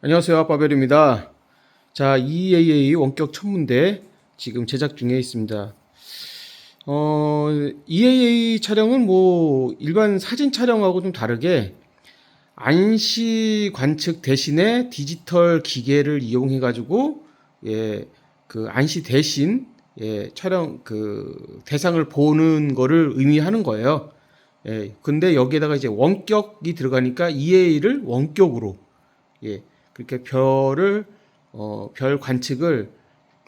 안녕하세요. 아빠별입니다. 자, EAA 원격 천문대 지금 제작 중에 있습니다. 어, EAA 촬영은 뭐 일반 사진 촬영하고 좀 다르게 안시 관측 대신에 디지털 기계를 이용해 가지고 예, 그 안시 대신 예, 촬영 그 대상을 보는 거를 의미하는 거예요. 예, 근데 여기에다가 이제 원격이 들어가니까 EA를 원격으로 예, 그렇게 별을 어, 별 관측을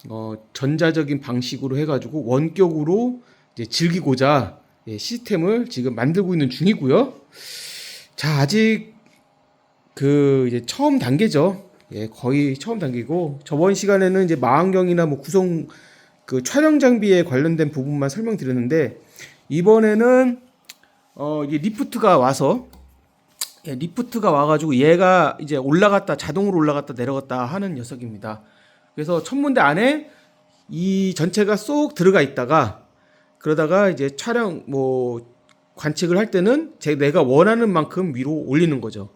어, 전자적인 방식으로 해가지고 원격으로 즐기고자 예, 시스템을 지금 만들고 있는 중이고요. 자 아직 그 이제 처음 단계죠. 예, 거의 처음 단계고 저번 시간에는 이제 망원경이나 뭐 구성 그 촬영 장비에 관련된 부분만 설명드렸는데 이번에는 어 이게 리프트가 와서 예, 리프트가 와가지고 얘가 이제 올라갔다 자동으로 올라갔다 내려갔다 하는 녀석입니다. 그래서 천문대 안에 이 전체가 쏙 들어가 있다가 그러다가 이제 촬영 뭐 관측을 할 때는 제 내가 원하는 만큼 위로 올리는 거죠.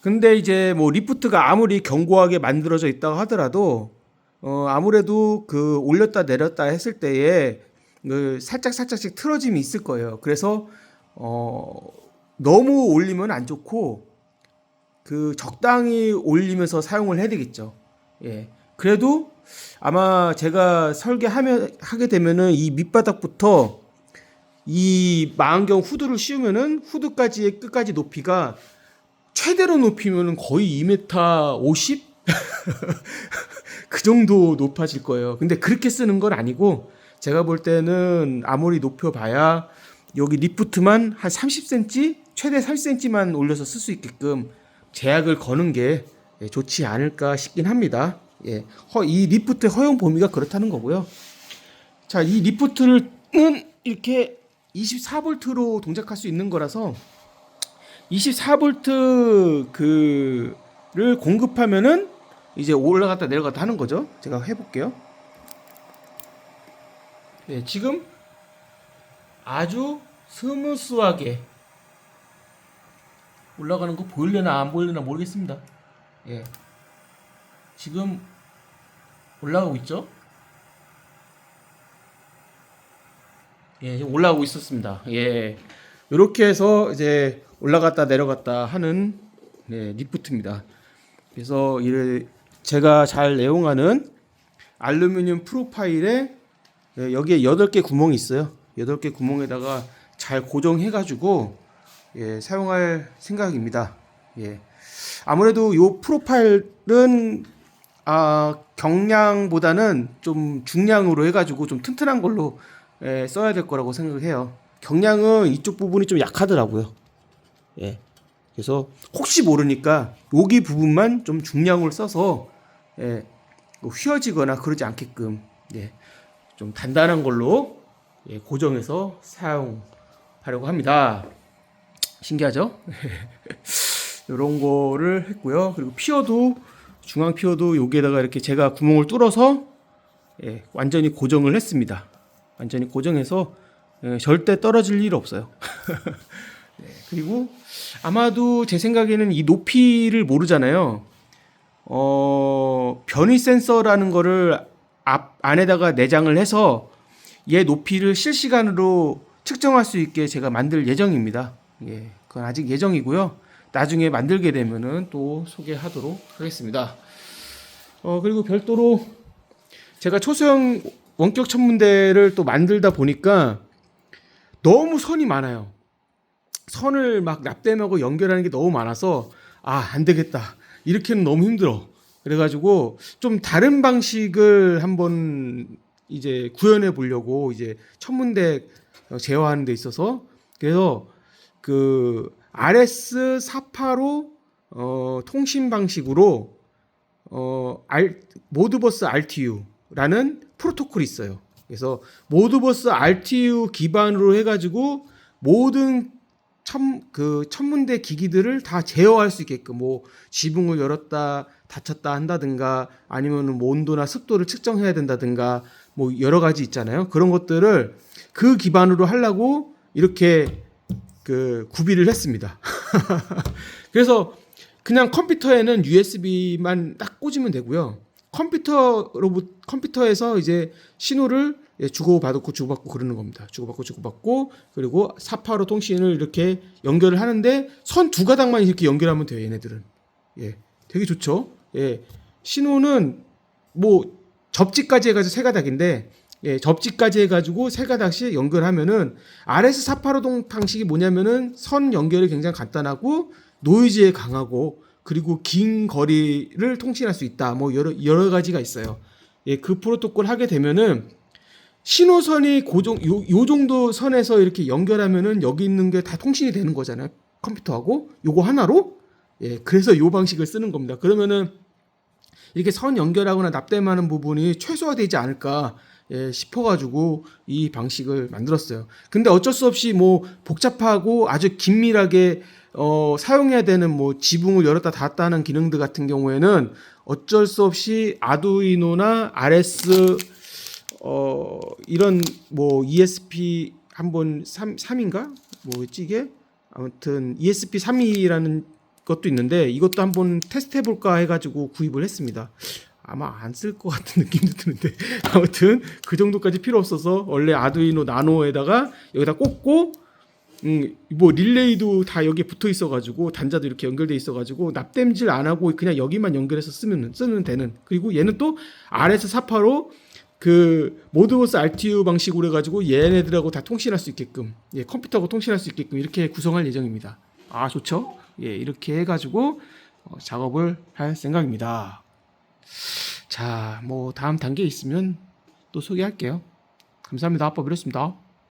근데 이제 뭐 리프트가 아무리 견고하게 만들어져 있다고 하더라도 어 아무래도 그 올렸다 내렸다 했을 때에 그 살짝 살짝씩 틀어짐이 있을 거예요. 그래서 어 너무 올리면 안 좋고 그 적당히 올리면서 사용을 해야 되겠죠. 예. 그래도 아마 제가 설계하면 하게 되면은 이 밑바닥부터 이 망원경 후드를 씌우면은 후드까지의 끝까지 높이가 최대로 높이면은 거의 2m 50? 그 정도 높아질 거예요. 근데 그렇게 쓰는 건 아니고 제가 볼 때는 아무리 높여봐야 여기 리프트만 한 30cm, 최대 30cm만 올려서 쓸 수 있게끔 제약을 거는 게 예, 좋지 않을까 싶긴 합니다. 예, 허, 이 리프트의 허용 범위가 그렇다는 거고요. 자, 이 리프트는 이렇게 24V로 동작할 수 있는 거라서 24V 그를 공급하면은 이제 올라갔다 내려갔다 하는 거죠. 제가 해볼게요. 예, 지금 아주 스무스하게 올라가는 거 보일려나 안 보일려나 모르겠습니다. 예. 지금 올라가고 있죠? 예, 지금 올라가고 있었습니다. 예. 이렇게 해서 이제 올라갔다 내려갔다 하는 네, 리프트입니다. 그래서 이를 제가 잘 애용하는 알루미늄 프로파일에 예, 여기에 8개 구멍이 있어요. 8개 구멍에다가 잘 고정해 가지고 예, 사용할 생각입니다. 예. 아무래도 요 프로파일은 아, 경량보다는 좀 중량으로 해가지고 좀 튼튼한 걸로 예, 써야 될 거라고 생각을 해요. 경량은 이쪽 부분이 좀 약하더라고요. 예. 그래서 혹시 모르니까 여기 부분만 좀 중량을 써서 예, 뭐 휘어지거나 그러지 않게끔 예, 좀 단단한 걸로 예, 고정해서 사용하려고 합니다. 신기하죠? 이런 거를 했고요. 그리고 피어도 중앙 피어도 여기에다가 이렇게 제가 구멍을 뚫어서 예, 완전히 고정을 했습니다. 완전히 고정해서 예, 절대 떨어질 일 없어요. 네, 그리고 아마도 제 생각에는 이 높이를 모르잖아요. 어, 변위 센서라는 거를 앞 안에다가 내장을 해서 얘 높이를 실시간으로 측정할 수 있게 제가 만들 예정입니다. 예, 그건 아직 예정이고요. 나중에 만들게 되면은 또 소개하도록 하겠습니다. 어, 그리고 별도로 제가 초소형 원격 천문대를 또 만들다 보니까 너무 선이 많아요. 선을 막 납땜하고 연결하는 게 너무 많아서 아, 안 되겠다. 이렇게는 너무 힘들어. 그래가지고 좀 다른 방식을 한번 이제 구현해 보려고 이제 천문대 제어하는 데 있어서 그래서 그 RS 485 어, 통신 방식으로 어, 알, 모드버스 RTU라는 프로토콜이 있어요. 그래서 모드버스 RTU 기반으로 해가지고 모든 천, 그 천문대 기기들을 다 제어할 수 있게끔 뭐 지붕을 열었다 닫혔다 한다든가 아니면은 뭐 온도나 습도를 측정해야 된다든가 뭐 여러 가지 있잖아요. 그런 것들을 그 기반으로 하려고 이렇게 그 구비를 했습니다. 그래서 그냥 컴퓨터에는 USB만 딱 꽂으면 되고요. 컴퓨터로 컴퓨터에서 이제 신호를 예, 주고받고 주고받고 그러는 겁니다. 주고받고 주고받고 그리고 사파로 통신을 이렇게 연결을 하는데 선 두 가닥만 이렇게 연결하면 돼요. 얘네들은 예, 되게 좋죠. 예, 신호는 뭐 접지까지 해가지고 세 가닥인데 예, 접지까지 해가지고 세 가닥씩 연결하면은 RS 485동 방식이 뭐냐면은 선 연결이 굉장히 간단하고 노이즈에 강하고 그리고 긴 거리를 통신할 수 있다. 뭐 여러 여러 가지가 있어요. 예, 그 프로토콜 하게 되면은 신호선이 고정 요, 요 정도 선에서 이렇게 연결하면은 여기 있는 게 다 통신이 되는 거잖아요. 컴퓨터하고 요거 하나로 예, 그래서 요 방식을 쓰는 겁니다. 그러면은 이렇게 선 연결하거나 납땜하는 부분이 최소화되지 않을까 예, 싶어가지고 이 방식을 만들었어요. 근데 어쩔 수 없이 뭐 복잡하고 아주 긴밀하게 어, 사용해야 되는 뭐 지붕을 열었다 닫았다 하는 기능들 같은 경우에는 어쩔 수 없이 아두이노나 RS 어, 이런 뭐 ESP 한번 3, 3인가? 뭐였지 이게? 아무튼 ESP 3이라는 것도 있는데 이것도 한번 테스트 해볼까 해가지고 구입을 했습니다. 아마 안 쓸 것 같은 느낌도 드는데 아무튼 그 정도까지 필요 없어서 원래 아두이노 나노에다가 여기다 꽂고 음, 뭐 릴레이도 다 여기에 붙어 있어가지고 단자도 이렇게 연결돼 있어가지고 납땜질 안 하고 그냥 여기만 연결해서 쓰면 쓰면 되는 그리고 얘는 또 RS 485그 모드버스 RTU 방식으로 해가지고 얘네들하고 다 통신할 수 있게끔 예 컴퓨터하고 통신할 수 있게끔 이렇게 구성할 예정입니다. 아 좋죠? 예 이렇게 해가지고 어, 작업을 할 생각입니다. 자 뭐 다음 단계 있으면 또 소개할게요. 감사합니다. 아빠 그랬습니다.